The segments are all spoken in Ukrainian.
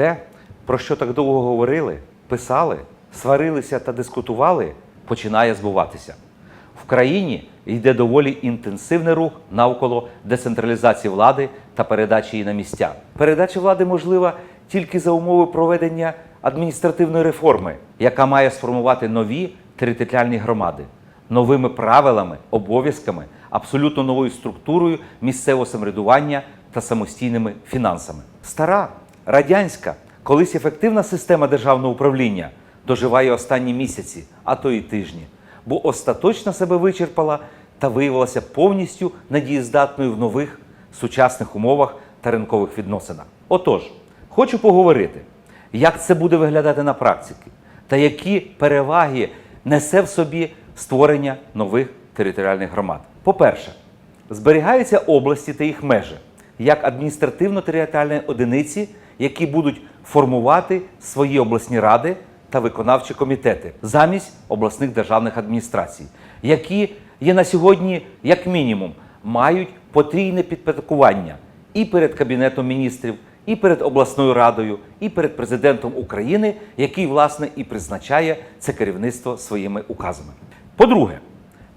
те, про що так довго говорили, писали, сварилися та дискутували, починає збуватися. В країні йде доволі інтенсивний рух навколо децентралізації влади та передачі її на місця. Передача влади можлива тільки за умови проведення адміністративної реформи, яка має сформувати нові територіальні громади новими правилами, обов'язками, абсолютно новою структурою місцевого самоврядування та самостійними фінансами. Стара радянська, колись ефективна система державного управління доживає останні місяці, а то й тижні, бо остаточно себе вичерпала та виявилася повністю недієздатною в нових сучасних умовах та ринкових відносинах. Отож, хочу поговорити, як це буде виглядати на практиці та які переваги несе в собі створення нових територіальних громад. По-перше, зберігаються області та їх межі як адміністративно-територіальні одиниці, які будуть формувати свої обласні ради та виконавчі комітети замість обласних державних адміністрацій, які є на сьогодні, як мінімум, мають потрійне підпорядкування і перед Кабінетом міністрів, і перед обласною радою, і перед президентом України, який, власне, і призначає це керівництво своїми указами. По-друге,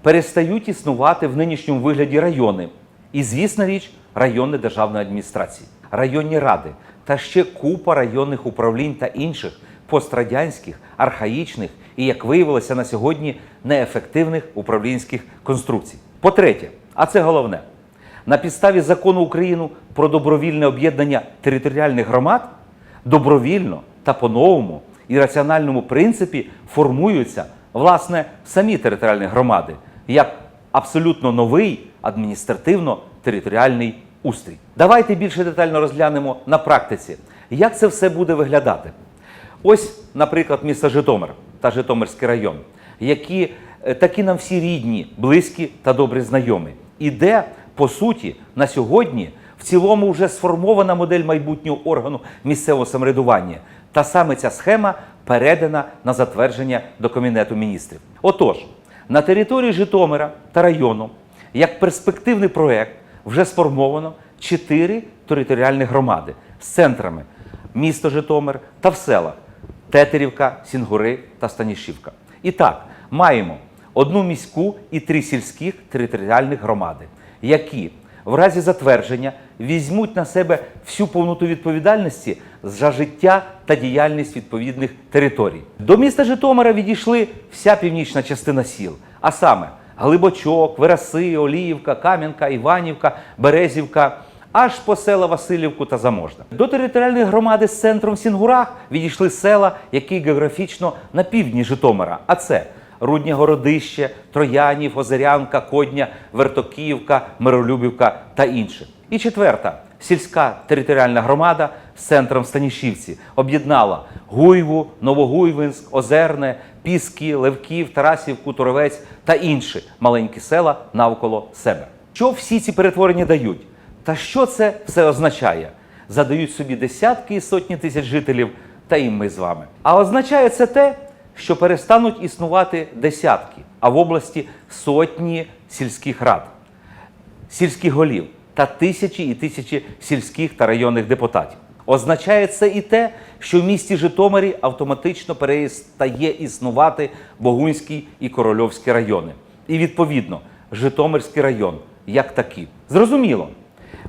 перестають існувати в нинішньому вигляді райони. І, звісна річ, райони державної адміністрації, районні ради та ще купа районних управлінь та інших пострадянських, архаїчних і, як виявилося на сьогодні, неефективних управлінських конструкцій. По-третє, а це головне, на підставі закону України про добровільне об'єднання територіальних громад добровільно та по-новому і раціональному принципі формуються власне самі територіальні громади як абсолютно новий адміністративно-територіальний устрій. Давайте більше детально розглянемо на практиці, як це все буде виглядати. Ось, наприклад, місто Житомир та Житомирський район, які е, такі нам всі рідні, близькі та добре знайомі. І де, по суті, на сьогодні в цілому вже сформована модель майбутнього органу місцевого самоврядування. Та саме ця схема передана на затвердження до Кабінету міністрів. Отож, на території Житомира та району, як перспективний проект, вже сформовано чотири територіальні громади з центрами місто Житомир та в селах Тетерівка, Сінгури та Станішівка. І так, маємо одну міську і три сільських територіальних громади, які в разі затвердження візьмуть на себе всю повноту відповідальності за життя та діяльність відповідних територій. До міста Житомира відійшли вся північна частина сіл, а саме Глибочок, Вераси, Оліївка, Кам'янка, Іванівка, Березівка аж по села Васильівку та Заможна. До територіальної громади з центром Сінгурах відійшли села, які географічно на півдні Житомира. А це Руднє Городище, Троянів, Озерянка, Кодня, Вертокіївка, Миролюбівка та інші. І четверта сільська територіальна громада з центром Станішівці об'єднала Гуйву, Новогуйвинськ, Озерне, Піски, Левків, Тарасівку, Туровець та інші маленькі села навколо себе. Що всі ці перетворення дають? Та що це все означає? Задають собі десятки і сотні тисяч жителів, та і ми з вами. А означає це те, що перестануть існувати десятки, а в області сотні сільських рад, сільських голів та тисячі і тисячі сільських та районних депутатів. Означає це і те, що в місті Житомирі автоматично перестає існувати Богунський і Корольовський райони. І відповідно Житомирський район як такий. Зрозуміло,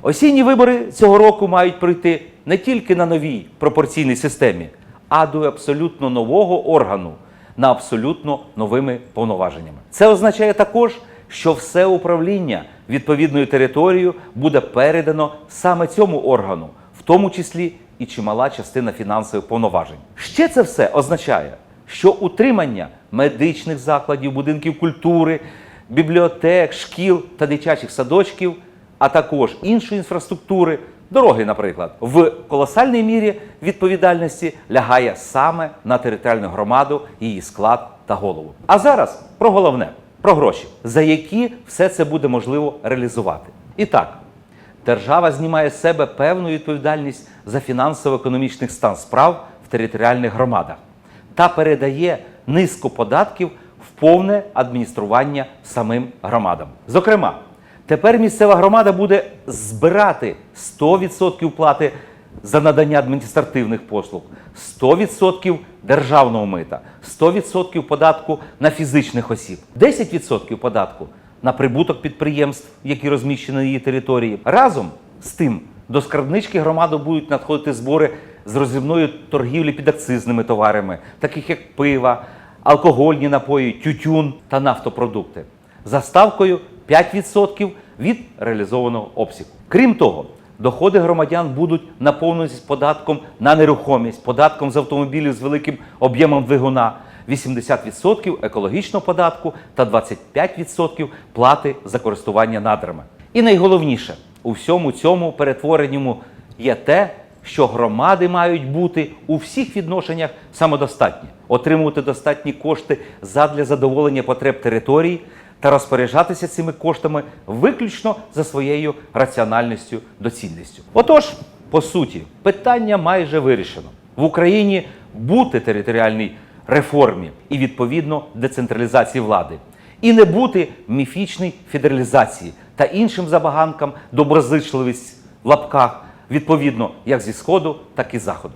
осінні вибори цього року мають пройти не тільки на новій пропорційній системі, а до абсолютно нового органу на абсолютно новими повноваженнями. Це означає також, що все управління відповідною територією буде передано саме цьому органу, в тому числі і чимала частина фінансових повноважень. Ще це все означає, що утримання медичних закладів, будинків культури, бібліотек, шкіл та дитячих садочків, а також іншої інфраструктури, дороги, наприклад, в колосальній мірі відповідальності лягає саме на територіальну громаду, її склад та голову. А зараз про головне про гроші, за які все це буде можливо реалізувати. І так, держава знімає з себе певну відповідальність за фінансово-економічний стан справ в територіальних громадах та передає низку податків в повне адміністрування самим громадам. Зокрема, тепер місцева громада буде збирати 100% плати за надання адміністративних послуг, 100% державного мита, 100% податку на фізичних осіб, 10% податку на прибуток підприємств, які розміщені на її території. Разом з тим до скарбнички громади будуть надходити збори з розрібної торгівлі підакцизними товарами, таких як пива, алкогольні напої, тютюн та нафтопродукти, за ставкою 5% від реалізованого обсягу. Крім того, доходи громадян будуть наповнюватися податком на нерухомість, податком з автомобілів з великим об'ємом двигуна, 80% екологічного податку та 25% плати за користування надрами. І найголовніше у всьому цьому перетворенню є те, що громади мають бути у всіх відношеннях самодостатні, отримувати достатні кошти задля задоволення потреб території та розпоряджатися цими коштами виключно за своєю раціональністю, доцільністю. Отож, по суті, питання майже вирішено. В Україні бути територіальній реформі і відповідно децентралізації влади, і не бути міфічній федералізації та іншим забаганкам доброзичливість в лапках, відповідно як зі сходу, так і заходу.